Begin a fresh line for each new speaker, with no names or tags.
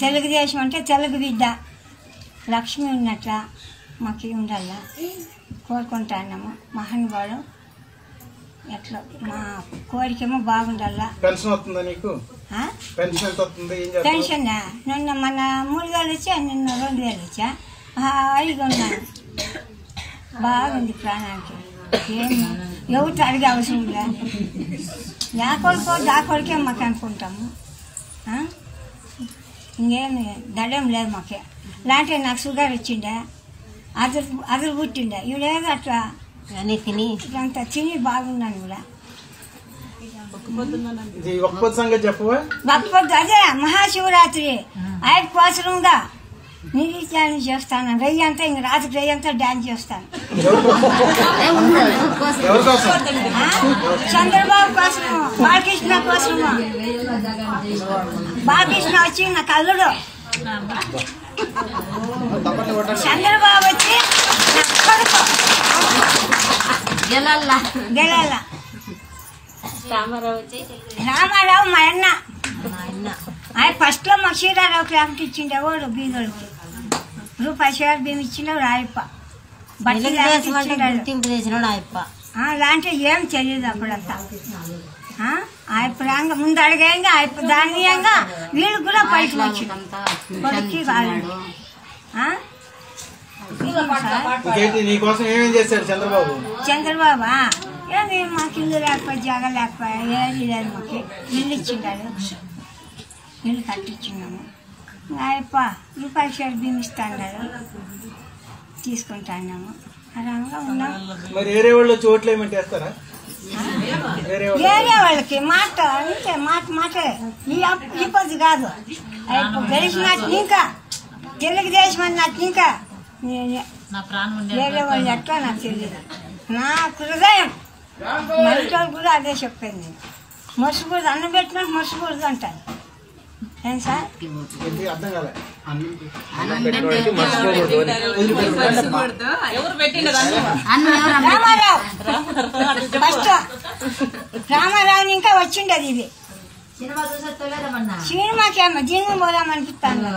తెలుగుదేశం అంటే తెలుగు బిడ్డ. లక్ష్మి ఉన్నట్ల మాకు ఉండాల. కోరుకుంటున్నాము మహానుభావుడు ఎట్లా మా కోరికేమో బాగుండాలా.
పెన్షన్ వస్తుందా నీకు? పెన్షన్ ఎంత వస్తుంది?
టెన్షన్ నిన్న మన మూడు వేలు వచ్చా నిన్న రెండు వేలు వచ్చా హాయిగా ఉన్నాను. బాగుంది ప్రాణానికి. ఏం ఎవరితో అడిగే అవసరం లే నా కొడుకో దా కొడుకే మాకు అనుకుంటాము? ఇంకేమి దడం లేదు మాకే. లాంటి నాకు షుగర్ వచ్చిండే అదురు అదురు పుట్టిండే. ఇవిడేదో అట్లా
అన్నీ తిని.
ఇదంతా తిని బాగున్నాను కూడా
ఒక్క సంగతి చెప్పవా?
భక్తి అదే మహాశివరాత్రి. ఐదు కోసరంగా నిరీక్షణ చేస్తాను? వెయ్యి అంతా ఇంక రాత్రి వెయ్యి అంతా డాన్స్ చేస్తాను.
కోసం?
చంద్రబాబు కోసము బాలకృష్ణ కోసము. బాలకృష్ణ వచ్చి నా కల్లుడు చంద్రబాబు వచ్చి
గెలల్లా?
గెలాల
రామారావు వచ్చి
రామారావు మా అన్న. ఆయన ఫస్ట్లో మాకు సీతారావు క్రాఫ్ట్ ఇచ్చిండేవాడు బీదోళ్ళకి రూపాయి షేర్ బియ్యం ఇచ్చిండేవాడు రాయప్ప
గుర్తింపు చేసినాడు ఆయప్ప
ఆ, లాంటి ఏం తెలియదు అప్పుడంతా. ఆయప్ప రాంగ ముందు అడిగేయంగా ఆయప్ప దానియంగా వీళ్ళు కూడా పైకి
ఏమేం చేశాడు చంద్రబాబు?
చంద్రబాబా? ఏది మాకు ఇల్లు లేకపోయి జాగ లేకపోయా? ఏది లేదు మాకు. ఇల్లు ఇచ్చిండాడు. ఇల్లు కట్టించినాము. ఆయప్ప రూపాయి షేర్ బియ్యం ఇస్తాడు తీసుకుంటాన్నాము ఉన్నాం.
మరి వేరే వాళ్ళు ఏమంటే వేస్తారా వేరే వాళ్ళు
వేరే వాళ్ళకి మాట అంతే మాట మాటే. ఈ పొద్దు కాదు. గెలిచినట్టు ఇంకా తెలుగుదేశం అన్నట్టు ఇంకా. నేనే
నా ప్రాణం
వేరే వాళ్ళు ఎట్లా నాకు తెలియదు నా హృదయం. మరిటోళ్ళు కూడా అదే చెప్పాను నేను. మర్చిపోదు అన్నం పెట్టినట్టు మర్చిపోదు అంటాను ఏం సార్?
ఏంటి అర్థం కాలే.
రామారావు. ఇంకా వచ్చిండదు ఇది. సినిమాకేమో జీవం పోదామనిపిస్తాను